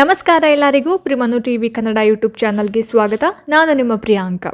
ನಮಸ್ಕಾರ ಎಲ್ಲರಿಗೂ. ಪ್ರಿಮನು ಟಿ ವಿ ಕನ್ನಡ ಯೂಟ್ಯೂಬ್ ಚಾನಲ್ಗೆ ಸ್ವಾಗತ. ನಾನು ನಿಮ್ಮ ಪ್ರಿಯಾಂಕ.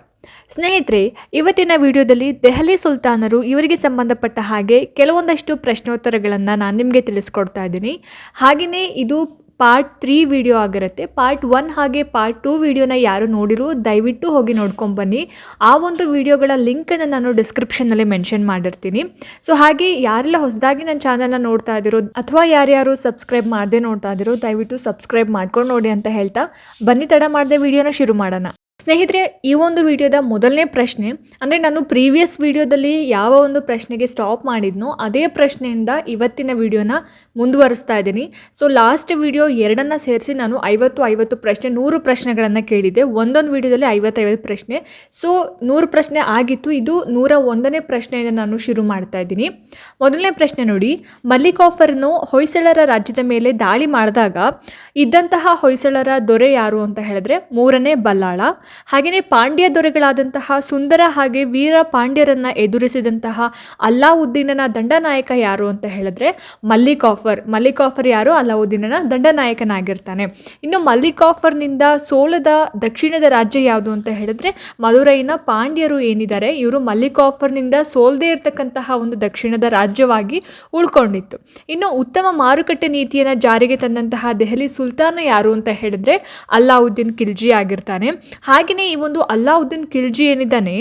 ಸ್ನೇಹಿತರೆ, ಇವತ್ತಿನ ವಿಡಿಯೋದಲ್ಲಿ ದೆಹಲಿ ಸುಲ್ತಾನರು ಇವರಿಗೆ ಸಂಬಂಧಪಟ್ಟ ಹಾಗೆ ಕೆಲವೊಂದಷ್ಟು ಪ್ರಶ್ನೋತ್ತರಗಳನ್ನು ನಾನು ನಿಮಗೆ ತಿಳಿಸ್ಕೊಡ್ತಾ ಇದ್ದೀನಿ. ಹಾಗೆಯೇ ಇದು ಪಾರ್ಟ್ ತ್ರೀ ವಿಡಿಯೋ ಆಗಿರುತ್ತೆ. ಪಾರ್ಟ್ ಒನ್ ಹಾಗೆ ಪಾರ್ಟ್ ಟೂ ವಿಡಿಯೋನ ಯಾರು ನೋಡಿರೋ ದಯವಿಟ್ಟು ಹೋಗಿ ನೋಡ್ಕೊಂಬನ್ನಿ ಆ ಒಂದು ವಿಡಿಯೋಗಳ ಲಿಂಕನ್ನು ನಾನು ಡಿಸ್ಕ್ರಿಪ್ಷನ್ನಲ್ಲಿ ಮೆನ್ಷನ್ ಮಾಡಿರ್ತೀನಿ. ಸೊ ಹಾಗೆ ಯಾರೆಲ್ಲ ಹೊಸದಾಗಿ ನನ್ನ ಚಾನಲ್ನ ನೋಡ್ತಾ ಇದ್ದಿರೋ ಅಥವಾ ಯಾರ್ಯಾರು ಸಬ್ಸ್ಕ್ರೈಬ್ ಮಾಡದೆ ನೋಡ್ತಾ ಇದ್ದಿರೋ ದಯವಿಟ್ಟು ಸಬ್ಸ್ಕ್ರೈಬ್ ಮಾಡ್ಕೊಂಡು ನೋಡಿ ಅಂತ ಹೇಳ್ತಾ. ಬನ್ನಿ, ತಡ ಮಾಡದೆ ವಿಡಿಯೋನ ಶುರು ಮಾಡೋಣ. ಸ್ನೇಹಿತರೆ, ಈ ಒಂದು ವಿಡಿಯೋದ ಮೊದಲನೇ ಪ್ರಶ್ನೆ, ಅಂದರೆ ನಾನು ಪ್ರೀವಿಯಸ್ ವಿಡಿಯೋದಲ್ಲಿ ಯಾವ ಒಂದು ಪ್ರಶ್ನೆಗೆ ಸ್ಟಾಪ್ ಮಾಡಿದ್ನೋ ಅದೇ ಪ್ರಶ್ನೆಯಿಂದ ಇವತ್ತಿನ ವಿಡಿಯೋನ ಮುಂದುವರಿಸ್ತಾ ಇದ್ದೀನಿ. ಸೊ ಲಾಸ್ಟ್ ವಿಡಿಯೋ ಎರಡನ್ನ ಸೇರಿಸಿ ನಾನು ಐವತ್ತು ಐವತ್ತು ಪ್ರಶ್ನೆ, ನೂರು ಪ್ರಶ್ನೆಗಳನ್ನು ಕೇಳಿದ್ದೆ. ಒಂದೊಂದು ವಿಡಿಯೋದಲ್ಲಿ ಐವತ್ತೈವತ್ತು ಪ್ರಶ್ನೆ. ಸೊ ನೂರು ಪ್ರಶ್ನೆ ಆಗಿತ್ತು. ಇದು ನೂರ ಒಂದನೇ ಪ್ರಶ್ನೆಯಿಂದ ನಾನು ಶುರು ಮಾಡ್ತಾ ಇದ್ದೀನಿ. ಮೊದಲನೇ ಪ್ರಶ್ನೆ ನೋಡಿ ಮಲ್ಲಿಕಾಫರ್ನು ಹೊಯ್ಸಳರ ರಾಜ್ಯದ ಮೇಲೆ ದಾಳಿ ಮಾಡಿದಾಗ ಇದ್ದಂತಹ ಹೊಯ್ಸಳರ ದೊರೆ ಯಾರು ಅಂತ ಹೇಳಿದ್ರೆ ಮೂರನೇ ಬಲ್ಲಾಳ ಹಾಗೆಯೇ ಪಾಂಡ್ಯ ದೊರೆಗಳಾದಂತಹ ಸುಂದರ ಹಾಗೆ ವೀರ ಪಾಂಡ್ಯರನ್ನ ಎದುರಿಸಿದಂತಹ ಅಲ್ಲಾವುದ್ದೀನನ ದಂಡನಾಯಕ ಯಾರು ಅಂತ ಹೇಳಿದ್ರೆ ಮಲ್ಲಿಕಾಫರ್. ಮಲ್ಲಿಕಾಫರ್ ಯಾರು? ಅಲ್ಲಾವುದ್ದೀನನ ದಂಡನಾಯಕನಾಗಿರ್ತಾನೆ. ಇನ್ನು ಮಲ್ಲಿಕಾಫರ್ನಿಂದ ಸೋಲದ ದಕ್ಷಿಣದ ರಾಜ್ಯ ಯಾವುದು ಅಂತ ಹೇಳಿದ್ರೆ ಮಧುರೈನ ಪಾಂಡ್ಯರು ಏನಿದ್ದಾರೆ? ಇವರು ಮಲ್ಲಿಕಾಫರ್ನಿಂದ ಸೋಲ್ದೇ ಇರತಕ್ಕಂತಹ ಒಂದು ದಕ್ಷಿಣದ ರಾಜ್ಯವಾಗಿ ಉಳ್ಕೊಂಡಿತ್ತು. ಇನ್ನು ಉತ್ತಮ ಮಾರುಕಟ್ಟೆ ನೀತಿಯನ್ನು ಜಾರಿಗೆ ತಂದಂತಹ ದೆಹಲಿ ಸುಲ್ತಾನ ಯಾರು ಅಂತ ಹೇಳಿದ್ರೆ ಅಲ್ಲಾವುದ್ದೀನ್ ಖಿಲ್ಜಿ ಆಗಿರ್ತಾನೆ. ಹಾಗೆಯೇ ಈ ಒಂದು ಅಲ್ಲಾವುದ್ದೀನ್ ಖಿಲ್ಜಿ ಏನಿದ್ದಾನೆ,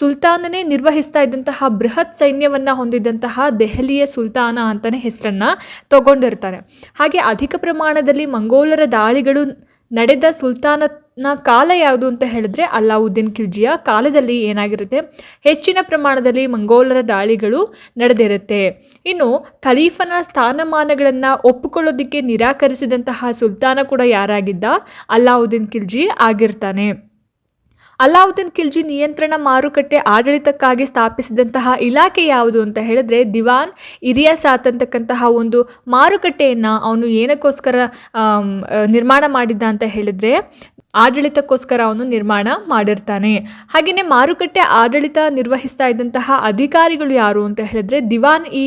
ಸುಲ್ತಾನನೇ ನಿರ್ವಹಿಸ್ತಾ ಇದ್ದಂತಹ ಬೃಹತ್ ಸೈನ್ಯವನ್ನು ಹೊಂದಿದ್ದಂತಹ ದೆಹಲಿಯ ಸುಲ್ತಾನ ಅಂತಲೇ ಹೆಸರನ್ನು ತಗೊಂಡಿರ್ತಾನೆ. ಹಾಗೆ ಅಧಿಕ ಪ್ರಮಾಣದಲ್ಲಿ ಮಂಗೋಲರ ದಾಳಿಗಳು ನಡೆದ ಸುಲ್ತಾನನ ಕಾಲ ಯಾವುದು ಅಂತ ಹೇಳಿದ್ರೆ ಅಲ್ಲಾವುದ್ದೀನ್ ಖಿಲ್ಜಿಯ ಕಾಲದಲ್ಲಿ ಏನಾಗಿರುತ್ತೆ, ಹೆಚ್ಚಿನ ಪ್ರಮಾಣದಲ್ಲಿ ಮಂಗೋಲರ ದಾಳಿಗಳು ನಡೆದಿರುತ್ತೆ. ಇನ್ನು ಖಲೀಫನ ಸ್ಥಾನಮಾನಗಳನ್ನು ಒಪ್ಪಿಕೊಳ್ಳೋದಕ್ಕೆ ನಿರಾಕರಿಸಿದಂತಹ ಸುಲ್ತಾನ ಕೂಡ ಯಾರಾಗಿದ್ದ, ಅಲ್ಲಾವುದ್ದೀನ್ ಖಿಲ್ಜಿ ಆಗಿರ್ತಾನೆ. ಅಲ್ಲಾವುದ್ದೀನ್ ಖಿಲ್ಜಿ ನಿಯಂತ್ರಣ ಮಾರುಕಟ್ಟೆ ಆಡಳಿತಕ್ಕಾಗಿ ಸ್ಥಾಪಿಸಿದಂತಹ ಇಲಾಖೆ ಯಾವುದು ಅಂತ ಹೇಳಿದ್ರೆ ದಿವಾನ್ ಇರಿಯಾಸಾತ್ ಅಂತಕ್ಕಂತಹ ಒಂದು ಮಾರುಕಟ್ಟೆಯನ್ನು ಅವನು ಏನಕ್ಕೋಸ್ಕರ ನಿರ್ಮಾಣ ಮಾಡಿದ್ದ ಅಂತ ಹೇಳಿದ್ರೆ ಆಡಳಿತಕ್ಕೋಸ್ಕರ ಅವನು ನಿರ್ಮಾಣ ಮಾಡಿರ್ತಾನೆ. ಹಾಗೆಯೇ ಮಾರುಕಟ್ಟೆ ಆಡಳಿತ ನಿರ್ವಹಿಸ್ತಾ ಇದ್ದಂತಹ ಅಧಿಕಾರಿಗಳು ಯಾರು ಅಂತ ಹೇಳಿದ್ರೆ ದಿವಾನ್ ಇ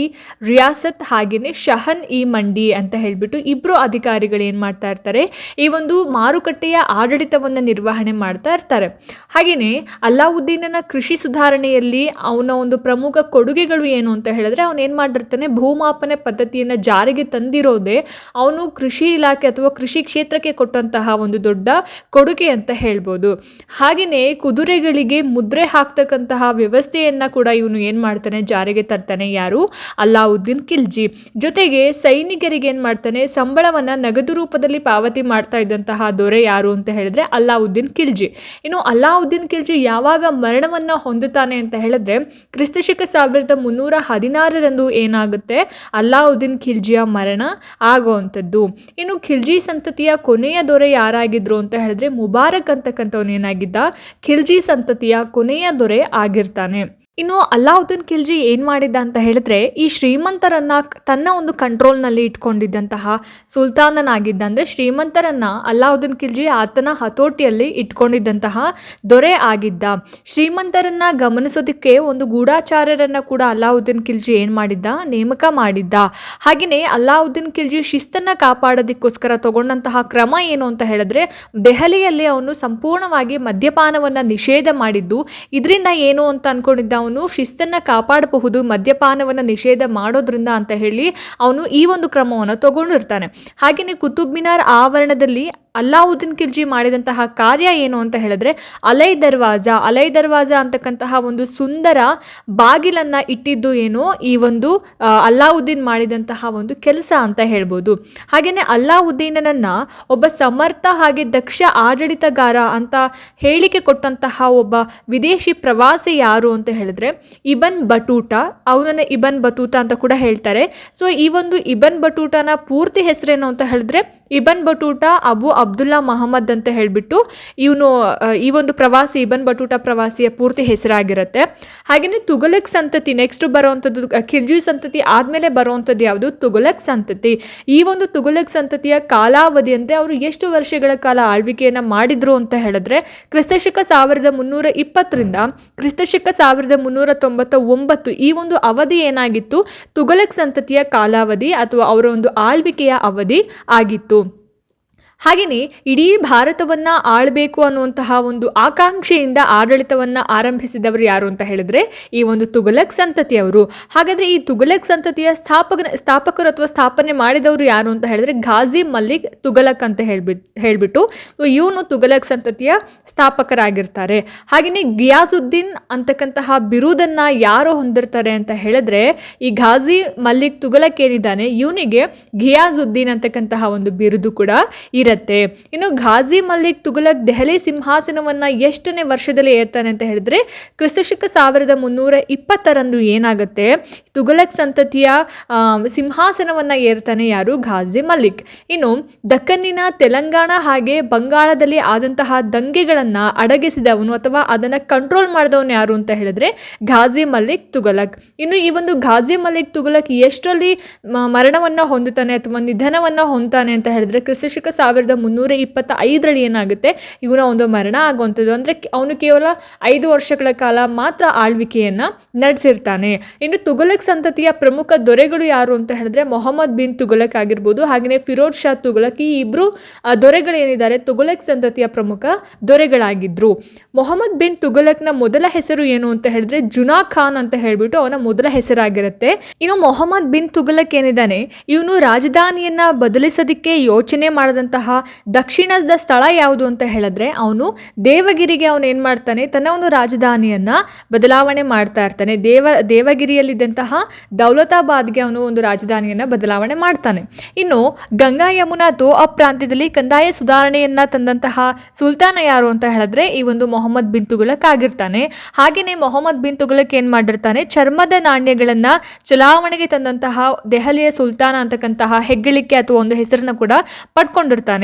ರಿಯಾಸತ್ ಹಾಗೆಯೇ ಶಹನ್ ಇ ಮಂಡಿ ಅಂತ ಹೇಳಿಬಿಟ್ಟು ಇಬ್ಬರು ಅಧಿಕಾರಿಗಳು ಏನು ಮಾಡ್ತಾ ಇರ್ತಾರೆ, ಈ ಒಂದು ಮಾರುಕಟ್ಟೆಯ ಆಡಳಿತವನ್ನು ನಿರ್ವಹಣೆ ಮಾಡ್ತಾ ಇರ್ತಾರೆ. ಹಾಗೆಯೇ ಅಲ್ಲಾವುದ್ದೀನನ ಕೃಷಿ ಸುಧಾರಣೆಯಲ್ಲಿ ಅವನ ಒಂದು ಪ್ರಮುಖ ಕೊಡುಗೆಗಳು ಏನು ಅಂತ ಹೇಳಿದ್ರೆ ಅವನು ಏನು ಮಾಡಿರ್ತಾನೆ, ಭೂಮಾಪನೆ ಪದ್ಧತಿಯನ್ನು ಜಾರಿಗೆ ತಂದಿರೋದೇ ಅವನು ಕೃಷಿ ಇಲಾಖೆ ಅಥವಾ ಕೃಷಿ ಕ್ಷೇತ್ರಕ್ಕೆ ಕೊಟ್ಟಂತಹ ಒಂದು ದೊಡ್ಡ ಕೊಡುಗೆ ಅಂತ ಹೇಳ್ಬೋದು. ಹಾಗೆಯೇ ಕುದುರೆಗಳಿಗೆ ಮುದ್ರೆ ಹಾಕ್ತಕ್ಕಂತಹ ವ್ಯವಸ್ಥೆಯನ್ನು ಕೂಡ ಇವನು ಏನು ಮಾಡ್ತಾನೆ, ಜಾರಿಗೆ ತರ್ತಾನೆ ಯಾರು? ಅಲ್ಲಾವುದ್ದೀನ್ ಖಿಲ್ಜಿ ಜೊತೆಗೆ ಸೈನಿಕರಿಗೆ ಏನು ಮಾಡ್ತಾನೆ, ಸಂಬಳವನ್ನು ನಗದು ರೂಪದಲ್ಲಿ ಪಾವತಿ ಮಾಡ್ತಾ ಇದ್ದಂತಹ ದೊರೆ ಯಾರು ಅಂತ ಹೇಳಿದ್ರೆ ಅಲ್ಲಾವುದ್ದೀನ್ ಖಿಲ್ಜಿ ಇನ್ನು ಅಲ್ಲಾವುದ್ದೀನ್ ಖಿಲ್ಜಿ ಯಾವಾಗ ಮರಣವನ್ನು ಹೊಂದುತ್ತಾನೆ ಅಂತ ಹೇಳಿದ್ರೆ ಕ್ರಿಸ್ತಶಕ ಸಾವಿರದ ಮುನ್ನೂರ ಹದಿನಾರರಂದು ಏನಾಗುತ್ತೆ? ಅಲ್ಲಾವುದ್ದೀನ್ ಖಿಲ್ಜಿಯ ಮರಣ ಆಗುವಂಥದ್ದು. ಇನ್ನು ಖಿಲ್ಜಿ ಸಂತತಿಯ ಕೊನೆಯ ದೊರೆ ಯಾರಾಗಿದ್ರು ಅಂತ ಹೇಳಿದ್ರೆ ಮುಬಾರಕ್ ಅಂತಕ್ಕಂಥವನೇನಾಗಿದ್ದ ಖಿಲ್ಜಿ ಸಂತತಿಯ ಕೊನೆಯ ದೊರೆ ಆಗಿರ್ತಾನೆ. ಇನ್ನು ಅಲ್ಲಾವುದ್ದೀನ್ ಖಿಲ್ಜಿ ಏನು ಮಾಡಿದ್ದ ಅಂತ ಹೇಳಿದ್ರೆ, ಈ ಶ್ರೀಮಂತರನ್ನ ತನ್ನ ಒಂದು ಕಂಟ್ರೋಲ್ನಲ್ಲಿ ಇಟ್ಕೊಂಡಿದ್ದಂತಹ ಸುಲ್ತಾನನಾಗಿದ್ದ ಅಂದರೆ ಶ್ರೀಮಂತರನ್ನ ಅಲ್ಲಾವುದ್ದೀನ್ ಖಿಲ್ಜಿ ಆತನ ಹತೋಟಿಯಲ್ಲಿ ಇಟ್ಕೊಂಡಿದ್ದಂತಹ ದೊರೆ ಆಗಿದ್ದ. ಶ್ರೀಮಂತರನ್ನ ಗಮನಿಸೋದಕ್ಕೆ ಒಂದು ಗೂಢಾಚಾರ್ಯರನ್ನ ಕೂಡ ಅಲ್ಲಾವುದ್ದೀನ್ ಖಿಲ್ಜಿ ಏನು ಮಾಡಿದ್ದ? ನೇಮಕ ಮಾಡಿದ್ದ. ಹಾಗೆಯೇ ಅಲ್ಲಾವುದ್ದೀನ್ ಖಿಲ್ಜಿ ಶಿಸ್ತನ್ನು ಕಾಪಾಡೋದಕ್ಕೋಸ್ಕರ ತಗೊಂಡಂತಹ ಕ್ರಮ ಏನು ಅಂತ ಹೇಳಿದ್ರೆ, ದೆಹಲಿಯಲ್ಲಿ ಅವನು ಸಂಪೂರ್ಣವಾಗಿ ಮದ್ಯಪಾನವನ್ನು ನಿಷೇಧ ಮಾಡಿದ್ದು, ಇದರಿಂದ ಏನು ಅಂತ ಅನ್ಕೊಂಡಿದ್ದ ಅವನು ಶಿಸ್ತನ್ನು ಕಾಪಾಡಬಹುದು, ಮದ್ಯಪಾನವನ್ನು ನಿಷೇಧ ಮಾಡೋದ್ರಿಂದ ಅಂತ ಹೇಳಿ ಅವನು ಈ ಒಂದು ಕ್ರಮವನ್ನು ತಗೊಂಡಿರ್ತಾನೆ. ಹಾಗೆಯೇ ಕುತುಬ್ ಮಿನಾರ್ ಆವರಣದಲ್ಲಿ ಅಲ್ಲಾವುದ್ದೀನ್ ಖಿಲ್ಜಿ ಮಾಡಿದಂತಹ ಕಾರ್ಯ ಏನು ಅಂತ ಹೇಳಿದ್ರೆ, ಅಲೈ ದರ್ವಾಜ ಅಲೈ ದರ್ವಾಜ ಅಂತಕ್ಕಂತಹ ಒಂದು ಸುಂದರ ಬಾಗಿಲನ್ನು ಇಟ್ಟಿದ್ದು ಏನು? ಈ ಒಂದು ಅಲ್ಲಾವುದ್ದೀನ್ ಮಾಡಿದಂತಹ ಒಂದು ಕೆಲಸ ಅಂತ ಹೇಳ್ಬೋದು. ಹಾಗೆಯೇ ಅಲ್ಲಾವುದ್ದೀನನನ್ನು ಒಬ್ಬ ಸಮರ್ಥ ಹಾಗೆ ದಕ್ಷ ಆಡಳಿತಗಾರ ಅಂತ ಹೇಳಿಕೆ ಕೊಟ್ಟಂತಹ ಒಬ್ಬ ವಿದೇಶಿ ಪ್ರವಾಸಿ ಯಾರು ಅಂತ ಹೇಳಿದ್ರೆ, ಇಬನ್ ಬಟೂಟ. ಅವನನ್ನ ಇಬನ್ ಬಟೂಟ ಅಂತ ಕೂಡ ಹೇಳ್ತಾರೆ. ಸೊ, ಈ ಒಂದು ಇಬನ್ ಬಟೂಟನ ಪೂರ್ತಿ ಹೆಸರೇನು ಅಂತ ಹೇಳಿದ್ರೆ, ಇಬನ್ ಬಟೂಟ ಅಬು ಅಬ್ದುಲ್ಲಾ ಮಹಮ್ಮದ್ ಅಂತ ಹೇಳಿಬಿಟ್ಟು ಇವನು ಈ ಒಂದು ಪ್ರವಾಸಿ ಇಬನ್ ಬಟೂಟ ಪ್ರವಾಸಿಯ ಪೂರ್ತಿ ಹೆಸರಾಗಿರುತ್ತೆ. ಹಾಗೆಯೇ ತುಗಲಕ್ ಸಂತತಿ ನೆಕ್ಸ್ಟ್ ಬರುವಂಥದ್ದು ಖಿಲ್ಜಿ ಸಂತತಿ ಆದಮೇಲೆ ಬರುವಂಥದ್ದು ಯಾವುದು? ತುಗಲಕ್ ಸಂತತಿ. ಈ ಒಂದು ತುಗಲಕ್ ಸಂತತಿಯ ಕಾಲಾವಧಿ ಅಂದರೆ ಅವರು ಎಷ್ಟು ವರ್ಷಗಳ ಕಾಲ ಆಳ್ವಿಕೆಯನ್ನು ಮಾಡಿದ್ರು ಅಂತ ಹೇಳಿದ್ರೆ, ಕ್ರಿಸ್ತಶಕ ಸಾವಿರದ ಮುನ್ನೂರ ಇಪ್ಪತ್ತರಿಂದ ಕ್ರಿಸ್ತಶಕ ಸಾವಿರದ ಮುನ್ನೂರ ತೊಂಬತ್ತ ಒಂಬತ್ತು ಈ ಒಂದು ಅವಧಿ ಏನಾಗಿತ್ತು? ತುಗಲಕ್ ಸಂತತಿಯ ಕಾಲಾವಧಿ ಅಥವಾ ಅವರ ಒಂದು ಆಳ್ವಿಕೆಯ ಅವಧಿ ಆಗಿತ್ತು. ಹಾಗೆಯೇ ಇಡೀ ಭಾರತವನ್ನ ಆಳಬೇಕು ಅನ್ನುವಂತಹ ಒಂದು ಆಕಾಂಕ್ಷೆಯಿಂದ ಆಡಳಿತವನ್ನ ಆರಂಭಿಸಿದವರು ಯಾರು ಅಂತ ಹೇಳಿದ್ರೆ ಈ ಒಂದು ತುಘಲಕ್ ಸಂತತಿಯವರು ಹಾಗಾದ್ರೆ ಈ ತುಘಲಕ್ ಸಂತತಿಯ ಸ್ಥಾಪಕ, ಸ್ಥಾಪಕರು ಅಥವಾ ಸ್ಥಾಪನೆ ಮಾಡಿದವರು ಯಾರು ಅಂತ ಹೇಳಿದ್ರೆ ಘಾಜಿ ಮಲ್ಲಿಕ್ ತುಘಲಕ್ ಅಂತ ಹೇಳ್ಬಿಟ್ಟು ಹೇಳ್ಬಿಟ್ಟು ಇವನು ತುಘಲಕ್ ಸಂತತಿಯ ಸ್ಥಾಪಕರಾಗಿರ್ತಾರೆ. ಹಾಗೆಯೇ ಗಿಯಾಸುದ್ದೀನ್ ಅಂತಕ್ಕಂತಹ ಬಿರುದನ್ನ ಯಾರು ಹೊಂದಿರ್ತಾರೆ ಅಂತ ಹೇಳಿದ್ರೆ ಈ ಘಾಜಿ ಮಲ್ಲಿಕ್ ತುಘಲಕ್ ಏನಿದ್ದಾನೆ, ಇವನಿಗೆ ಘಿಯಾಜುದ್ದೀನ್ ಅಂತಕ್ಕಂತಹ ಒಂದು ಬಿರುದು ಕೂಡ ಇರುತ್ತೆ. ಇನ್ನು ಘಾಜಿ ಮಲ್ಲಿಕ್ ತುಘಲಕ್ ದೆಹಲಿ ಸಿಂಹಾಸನವನ್ನ ಎಷ್ಟನೇ ವರ್ಷದಲ್ಲಿ ಏರ್ತಾನೆ ಅಂತ ಹೇಳಿದ್ರೆ ಕ್ರಿಸ್ತಶಕ ಸಾವಿರದ ಮುನ್ನೂರ ಇಪ್ಪತ್ತರಂದು ಏನಾಗುತ್ತೆ? ತುಘಲಕ್ ಸಂತತಿಯ ಸಿಂಹಾಸನವನ್ನ ಏರ್ತಾನೆ ಯಾರು? ಘಾಜಿ ಮಲ್ಲಿಕ್. ಇನ್ನು ದಕ್ಕನ್ನಿನ ತೆಲಂಗಾಣ ಹಾಗೆ ಬಂಗಾಳದಲ್ಲಿ ಆದಂತಹ ದಂಗೆಗಳನ್ನ ಅಡಗಿಸಿದವನು ಅಥವಾ ಅದನ್ನ ಕಂಟ್ರೋಲ್ ಮಾಡಿದವನು ಯಾರು ಅಂತ ಹೇಳಿದ್ರೆ ಘಾಜಿ ಮಲ್ಲಿಕ್ ತುಘಲಕ್. ಇನ್ನು ಈ ಒಂದು ಘಾಜಿ ಮಲ್ಲಿಕ್ ತುಘಲಕ್ ಎಷ್ಟರಲ್ಲಿ ಮರಣವನ್ನ ಹೊಂದುತ್ತಾನೆ ಅಥವಾ ನಿಧನವನ್ನ ಹೊಂದ್ತಾನೆ ಅಂತ ಹೇಳಿದ್ರೆ ಕ್ರಿಸ್ತಶಕ ಸಾವಿರದ ಮುನ್ನೂರ ಇಪ್ಪತ್ತ ಐದರಲ್ಲಿ ಏನಾಗುತ್ತೆ? ಇವನ ಒಂದು ಮರಣ ಆಗುವಂಥದ್ದು. ಅಂದ್ರೆ ಅವನು ಕೇವಲ ಐದು ವರ್ಷಗಳ ಕಾಲ ಮಾತ್ರ ಆಳ್ವಿಕೆಯನ್ನ ನಡೆಸಿರ್ತಾನೆ. ಇನ್ನು ತುಘಲಕ್ ಸಂತತಿಯ ಪ್ರಮುಖ ದೊರೆಗಳು ಯಾರು ಅಂತ ಹೇಳಿದ್ರೆ ಮೊಹಮ್ಮದ್ ಬಿನ್ ತುಘಲಕ್ ಆಗಿರ್ಬೋದು ಹಾಗೆಯೇ ಫಿರೋಜ್ ಶಾ ತುಘಲಕ್ ಈ ಇಬ್ಬರು ಆ, ದೊರೆಗಳು ಏನಿದ್ದಾರೆ ತುಘಲಕ್ ಸಂತತಿಯ ಪ್ರಮುಖ ದೊರೆಗಳಾಗಿದ್ರು. ಮೊಹಮ್ಮದ್ ಬಿನ್ ತುಘಲಕ್ನ ಮೊದಲ ಹೆಸರು ಏನು ಅಂತ ಹೇಳಿದ್ರೆ ಜುನಾ ಖಾನ್ ಅಂತ ಹೇಳ್ಬಿಟ್ಟು ಅವನ ಮೊದಲ ಹೆಸರಾಗಿರುತ್ತೆ. ಇನ್ನು ಮೊಹಮ್ಮದ್ ಬಿನ್ ತುಘಲಕ್ ಏನಿದ್ದಾನೆ? ಇವನು ರಾಜಧಾನಿಯನ್ನ ಬದಲಿಸೋದಕ್ಕೆ ಯೋಚನೆ ಮಾಡಿದಂತಹ ದಕ್ಷಿಣದ ಸ್ಥಳ ಯಾವುದು ಅಂತ ಹೇಳಿದ್ರೆ ಅವನು ದೇವಗಿರಿಗೆ ಅವನು ಏನು ಮಾಡ್ತಾನೆ? ತನ್ನ ಒಂದು ರಾಜಧಾನಿಯನ್ನ ಬದಲಾವಣೆ ಮಾಡ್ತಾ ಇರ್ತಾನೆ. ದೇವ, ದೇವಗಿರಿಯಲ್ಲಿದ್ದಂತಹ ದೌಲತಾಬಾದ್ಗೆ ಅವನು ಒಂದು ರಾಜಧಾನಿಯನ್ನ ಬದಲಾವಣೆ ಮಾಡ್ತಾನೆ. ಇನ್ನು ಗಂಗಾ ಯಮುನಾ ತೋ ಆ ಪ್ರಾಂತ್ಯದಲ್ಲಿ ಕಂದಾಯ ಸುಧಾರಣೆಯನ್ನ ತಂದಂತಹ ಸುಲ್ತಾನ ಯಾರು ಅಂತ ಹೇಳಿದ್ರೆ ಈ ಒಂದು ಮೊಹಮ್ಮದ್ ಬಿನ್ ಆಗಿರ್ತಾನೆ. ಹಾಗೆಯೇ ಮೊಹಮ್ಮದ್ ಬಿನ್ ಏನ್ ಮಾಡಿರ್ತಾನೆ? ಚರ್ಮದ ನಾಣ್ಯಗಳನ್ನು ಚಲಾವಣೆಗೆ ತಂದಂತಹ ದೆಹಲಿಯ ಸುಲ್ತಾನ ಅಂತಕ್ಕಂತಹ ಹೆಗ್ಗಳಿಕೆ ಅಥವಾ ಒಂದು ಹೆಸರನ್ನ ಕೂಡ ಪಡ್ಕೊಂಡಿರ್ತಾನೆ.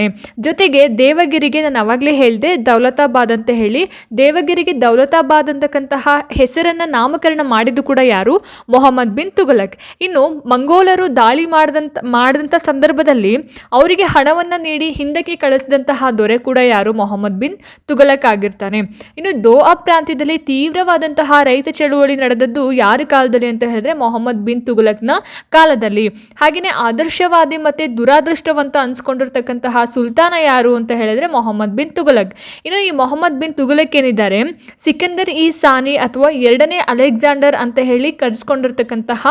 ಜೊತೆಗೆ ದೇವಗಿರಿಗೆ ನಾನು ಅವಾಗಲೇ ಹೇಳಿದೆ, ದೌಲತಾಬಾದ್ ಅಂತ ಹೇಳಿ. ದೇವಗಿರಿಗೆ ದೌಲತಾಬಾದ್ ಅಂತಕ್ಕಂತಹ ಹೆಸರನ್ನು ನಾಮಕರಣ ಮಾಡಿದ್ದು ಕೂಡ ಯಾರು? ಮೊಹಮ್ಮದ್ ಬಿನ್ ತುಗಲಕ್ ಇನ್ನು ಮಂಗೋಲರು ದಾಳಿ ಮಾಡಿದಂಥ ಮಾಡಿದಂಥ ಸಂದರ್ಭದಲ್ಲಿ ಅವರಿಗೆ ಹಣವನ್ನು ನೀಡಿ ಹಿಂದಕ್ಕೆ ಕಳಿಸಿದಂತಹ ದೊರೆ ಕೂಡ ಯಾರು? ಮೊಹಮ್ಮದ್ ಬಿನ್ ತುಗಲಕ್ ಆಗಿರ್ತಾನೆ. ಇನ್ನು ದೋಆ ಪ್ರಾಂತ್ಯದಲ್ಲಿ ತೀವ್ರವಾದಂತಹ ರೈತ ಚಳುವಳಿ ನಡೆದದ್ದು ಯಾರ ಕಾಲದಲ್ಲಿ ಅಂತ ಹೇಳಿದ್ರೆ ಮೊಹಮ್ಮದ್ ಬಿನ್ ತುಗಲಕ್ನ ಕಾಲದಲ್ಲಿ. ಹಾಗೆಯೇ ಆದರ್ಶವಾದಿ ಮತ್ತು ದುರಾದೃಷ್ಟವಂತ ಅನ್ಸ್ಕೊಂಡಿರ್ತಕ್ಕಂತಹ ಸುಲ್ತಾನ ಯಾರು ಅಂತ ಹೇಳಿದ್ರೆ ಮೊಹಮ್ಮದ್ ಬಿನ್ ತುಗಲಕ್ ಇನ್ನು ಈ ಮೊಹಮ್ಮದ್ ಬಿನ್ ತುಗಲಕ್ ಏನಿದ್ದಾರೆ? ಸಿಕಂದರ್ ಇ ಸಾನಿ ಅಥವಾ ಎರಡನೇ ಅಲೆಕ್ಸಾಂಡರ್ ಅಂತ ಹೇಳಿ ಕರೆಸ್ಕೊಂಡಿರ್ತಕ್ಕಂತಹ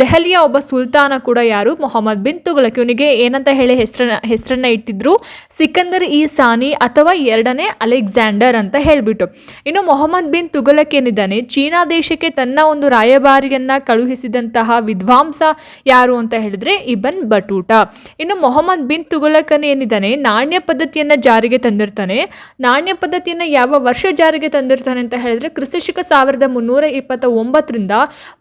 ದೆಹಲಿಯ ಒಬ್ಬ ಸುಲ್ತಾನ ಕೂಡ ಯಾರು? ಮೊಹಮ್ಮದ್ ಬಿನ್ ತುಗಲಕ್ ಇವನಿಗೆ ಏನಂತ ಹೇಳಿ ಹೆಸರನ್ನ ಹೆಸರನ್ನ ಇಟ್ಟಿದ್ರು? ಸಿಕಂದರ್ ಇ ಸಾನಿ ಅಥವಾ ಎರಡನೇ ಅಲೆಕ್ಸಾಂಡರ್ ಅಂತ ಹೇಳಿಬಿಟ್ಟು. ಇನ್ನು ಮೊಹಮ್ಮದ್ ಬಿನ್ ತುಗಲಕ್ ಏನಿದ್ದಾನೆ? ಚೀನಾ ದೇಶಕ್ಕೆ ತನ್ನ ಒಂದು ರಾಯಭಾರಿಯನ್ನ ಕಳುಹಿಸಿದಂತಹ ವಿದ್ವಾಂಸ ಯಾರು ಅಂತ ಹೇಳಿದ್ರೆ ಇಬನ್ ಬಟೂಟ. ಇನ್ನು ಮೊಹಮ್ಮದ್ ಬಿನ್ ತುಘಲಕನ್ ಏನಿದ್ದಾನೆ ನಾಣ್ಯ ಪದ್ಧತಿಯನ್ನ ಜಾರಿಗೆ ತಂದಿರ್ತಾನೆ. ನಾಣ್ಯ ಪದ್ಧತಿಯನ್ನ ಯಾವ ವರ್ಷ ಜಾರಿಗೆ ತಂದಿರ್ತಾನೆ ಅಂತ ಹೇಳಿದ್ರೆ ಕ್ರಿಸ್ತಶಕ ಸಾವಿರದ ಮುನ್ನೂರ ಇಪ್ಪತ್ತ ಒಂಬತ್ತರಿಂದ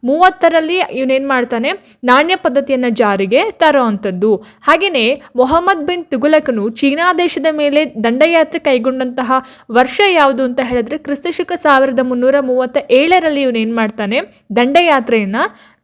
ಮೂವತ್ತರಲ್ಲಿ ಇವನೇನ್ ಮಾಡ್ತಾನೆ? ನಾಣ್ಯ ಪದ್ಧತಿಯನ್ನ ಜಾರಿಗೆ ತರುವಂಥದ್ದು ಹಾಗೆಯೇ ಮೊಹಮ್ಮದ್ ಬಿನ್ ತುಗುಲಕನು ಚೀನಾ ದೇಶದ ಮೇಲೆ ದಂಡಯಾತ್ರೆ ಕೈಗೊಂಡಂತಹ ವರ್ಷ ಯಾವುದು ಅಂತ ಹೇಳಿದ್ರೆ ಕ್ರಿಸ್ತಶಕ ಸಾವಿರದ ಮುನ್ನೂರ ಮೂವತ್ತ ಏಳರಲ್ಲಿ ಇವನೇನ್ ಮಾಡ್ತಾನೆ? ದಂಡಯಾತ್ರೆಯನ್ನ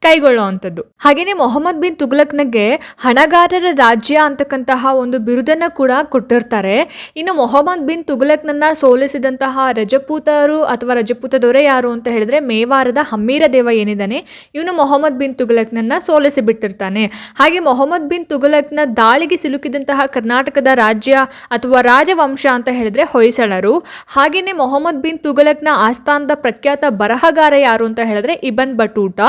ಕೈಗೊಳ್ಳುವಂಥದ್ದು. ಹಾಗೇನೆ ಮೊಹಮ್ಮದ್ ಬಿನ್ ತುಘಲಕ್ನಗೆ ಹಣಗಾರರ ರಾಜ್ಯ ಅಂತಕ್ಕಂತಹ ಒಂದು ಬಿರುದನ್ನು ಕೂಡ ಕೊಟ್ಟಿರ್ತಾರೆ. ಇನ್ನು ಮೊಹಮ್ಮದ್ ಬಿನ್ ತುಗ್ಲಕ್ನನ್ನ ಸೋಲಿಸಿದಂತಹ ರಜಪೂತರು ಅಥವಾ ರಜಪೂತ ದೊರೆ ಯಾರು ಅಂತ ಹೇಳಿದ್ರೆ ಮೇವಾರದ ಹಮ್ಮೀರ ದೇವ ಏನಿದ್ದಾನೆ, ಇವನು ಮೊಹಮ್ಮದ್ ಬಿನ್ ತುಗ್ಲಕ್ನನ್ನ ಸೋಲಿಸಿ ಬಿಟ್ಟಿರ್ತಾನೆ. ಹಾಗೆ ಮೊಹಮ್ಮದ್ ಬಿನ್ ತುಘಲಕ್ನ ದಾಳಿಗೆ ಸಿಲುಕಿದಂತಹ ಕರ್ನಾಟಕದ ರಾಜ್ಯ ಅಥವಾ ರಾಜವಂಶ ಅಂತ ಹೇಳಿದ್ರೆ ಹೊಯ್ಸಳರು. ಹಾಗೆಯೇ ಮೊಹಮ್ಮದ್ ಬಿನ್ ತುಘಲಕ್ನ ಆಸ್ಥಾನದ ಪ್ರಖ್ಯಾತ ಬರಹಗಾರ ಯಾರು ಅಂತ ಹೇಳಿದ್ರೆ ಇಬನ್ ಬಟೂಟ.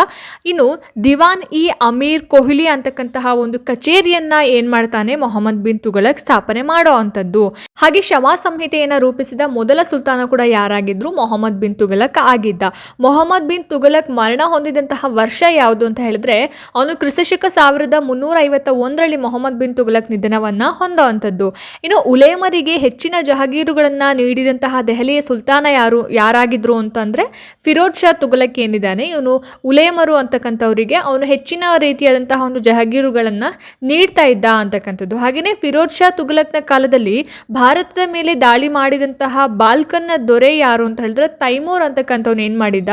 ಇನ್ನು ದಿವಾನ್ ಇ ಅಮೀರ್ ಕೊಹ್ಲಿ ಅಂತಕ್ಕಂತಹ ಒಂದು ಕಚೇರಿಯನ್ನ ಏನ್ ಮಾಡ್ತಾನೆ? ಮೊಹಮ್ಮದ್ ಬಿನ್ ತುಗಲಕ್ ಸ್ಥಾಪನೆ ಮಾಡೋ ಅಂಥದ್ದು. ಹಾಗೆ ಶವಾ ಸಂಹಿತೆಯನ್ನ ರೂಪಿಸಿದ ಮೊದಲ ಸುಲ್ತಾನ ಕೂಡ ಯಾರಾಗಿದ್ರು? ಮೊಹಮ್ಮದ್ ಬಿನ್ ತುಗಲಕ್ ಆಗಿದ್ದ. ಮೊಹಮ್ಮದ್ ಬಿನ್ ತುಗಲಕ್ ಮರಣ ಹೊಂದಿದಂತಹ ವರ್ಷ ಯಾವುದು ಅಂತ ಹೇಳಿದ್ರೆ, ಅವನು ಕ್ರಿಸ್ತಶಕ ಸಾವಿರದ ಮುನ್ನೂರ ಐವತ್ತ ಒಂದರಲ್ಲಿ ಮೊಹಮ್ಮದ್ ಬಿನ್ ತುಗಲಕ್ ನಿಧನವನ್ನ ಹೊಂದುವಂಥದ್ದು ಇನ್ನು ಉಲೇಮರಿಗೆ ಹೆಚ್ಚಿನ ಜಹಗೀರುಗಳನ್ನ ನೀಡಿದಂತಹ ದೆಹಲಿಯ ಸುಲ್ತಾನ ಯಾರು, ಯಾರಾಗಿದ್ರು ಅಂತಂದ್ರೆ, ಫಿರೋಜ್ ಶಾ ತುಗಲಕ್ ಏನಿದ್ದಾನೆ? ಇವನು ಉಲೇಮರು ಅಂತಕ್ಕಂಥವರಿಗೆ ಅವನು ಹೆಚ್ಚಿನ ರೀತಿಯಾದಂತಹ ಒಂದು ಜಹಗೀರುಗಳನ್ನು ನೀಡ್ತಾ ಇದ್ದ ಅಂತಕ್ಕಂಥದ್ದು. ಹಾಗೆಯೇ ಫಿರೋಜ್ ಶಾ ತುಘಲಕ್ನ ಕಾಲದಲ್ಲಿ ಭಾರತದ ಮೇಲೆ ದಾಳಿ ಮಾಡಿದಂತಹ ಬಾಲ್ಕನ್ನ ದೊರೆ ಯಾರು ಅಂತ ಹೇಳಿದ್ರೆ ತೈಮೂರ್ ಅಂತಕ್ಕಂಥವ್ನು ಏನು ಮಾಡಿದ್ದ?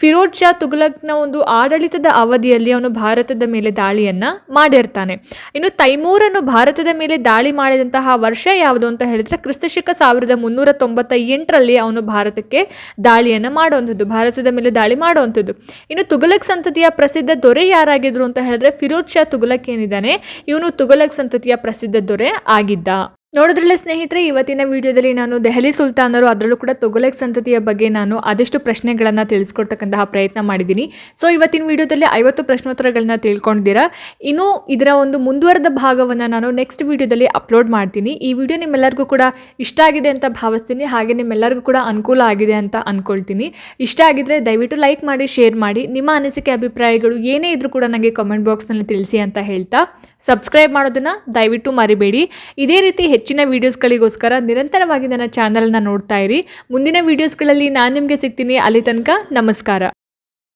ಫಿರೋಜ್ ಶಾ ತುಘಲಕ್ನ ಒಂದು ಆಡಳಿತದ ಅವಧಿಯಲ್ಲಿ ಅವನು ಭಾರತದ ಮೇಲೆ ದಾಳಿಯನ್ನ ಮಾಡಿರ್ತಾನೆ. ಇನ್ನು ತೈಮೂರನ್ನು ಭಾರತದ ಮೇಲೆ ದಾಳಿ ಮಾಡಿದಂತಹ ವರ್ಷ ಯಾವುದು ಅಂತ ಹೇಳಿದ್ರೆ ಕ್ರಿಸ್ತಶಕ ಸಾವಿರದ ಮುನ್ನೂರ ತೊಂಬತ್ತ ಎಂಟರಲ್ಲಿ ಅವನು ಭಾರತಕ್ಕೆ ದಾಳಿಯನ್ನ ಮಾಡುವಂಥದ್ದು, ಭಾರತದ ಮೇಲೆ ದಾಳಿ ಮಾಡುವಂಥದ್ದು. ಇನ್ನು ತುಘಲಕ್ ಸಂತತಿಯ ಪ್ರಸಿದ್ಧ ದೊರೆ ಯಾರಾಗಿದ್ರು ಅಂತ ಹೇಳಿದ್ರೆ ಫಿರೋಜ್ ಶಾ ತುಗಲಕ್ ಏನಿದ್ದಾನೆ? ಇವನು ತುಗಲಕ್ ಸಂತತಿಯ ಪ್ರಸಿದ್ಧ ದೊರೆ ಆಗಿದ್ದ. ನೋಡಿದ್ರಲ್ಲ ಸ್ನೇಹಿತರೆ, ಇವತ್ತಿನ ವಿಡಿಯೋದಲ್ಲಿ ನಾನು ದೆಹಲಿ ಸುಲ್ತಾನರು, ಅದರಲ್ಲೂ ಕೂಡ ತೊಗಲೆಕ್ ಸಂತತಿಯ ಬಗ್ಗೆ ನಾನು ಆದಷ್ಟು ಪ್ರಶ್ನೆಗಳನ್ನು ತಿಳಿಸ್ಕೊಡ್ತಕ್ಕಂತಹ ಪ್ರಯತ್ನ ಮಾಡಿದ್ದೀನಿ. ಸೊ ಇವತ್ತಿನ ವಿಡಿಯೋದಲ್ಲಿ ಐವತ್ತು ಪ್ರಶ್ನೋತ್ತರಗಳನ್ನ ತಿಳ್ಕೊಂಡಿದ್ದೀರಾ. ಇನ್ನೂ ಇದರ ಒಂದು ಮುಂದುವರೆದ ಭಾಗವನ್ನು ನಾನು ನೆಕ್ಸ್ಟ್ ವಿಡಿಯೋದಲ್ಲಿ ಅಪ್ಲೋಡ್ ಮಾಡ್ತೀನಿ. ಈ ವಿಡಿಯೋ ನಿಮ್ಮೆಲ್ಲರಿಗೂ ಕೂಡ ಇಷ್ಟ ಆಗಿದೆ ಅಂತ ಭಾವಿಸ್ತೀನಿ. ಹಾಗೆ ನಿಮ್ಮೆಲ್ಲರಿಗೂ ಕೂಡ ಅನುಕೂಲ ಆಗಿದೆ ಅಂತ ಅಂದ್ಕೊಳ್ತೀನಿ ಇಷ್ಟ ಆಗಿದ್ರೆ ದಯವಿಟ್ಟು ಲೈಕ್ ಮಾಡಿ ಶೇರ್ ಮಾಡಿ. ನಿಮ್ಮ ಅನಿಸಿಕೆ, ಅಭಿಪ್ರಾಯಗಳು ಏನೇ ಇದ್ರೂ ಕೂಡ ನನಗೆ ಕಮೆಂಟ್ ಬಾಕ್ಸ್ನಲ್ಲಿ ತಿಳಿಸಿ ಅಂತ ಹೇಳ್ತಾ. ಸಬ್ಸ್ಕ್ರೈಬ್ ಮಾಡೋದನ್ನು ದಯವಿಟ್ಟು ಮರಿಬೇಡಿ. ಇದೇ ರೀತಿ ಹೆಚ್ಚಿನ ವೀಡಿಯೋಸ್ಗಳಿಗೋಸ್ಕರ ನಿರಂತರವಾಗಿ ನನ್ನ ಚಾನಲ್ನ ನೋಡ್ತಾ ಇರಿ. ಮುಂದಿನ ವೀಡಿಯೋಸ್ಗಳಲ್ಲಿ ನಾನು ನಿಮಗೆ ಸಿಗ್ತೀನಿ. ಅಲ್ಲಿ ತನಕ ನಮಸ್ಕಾರ.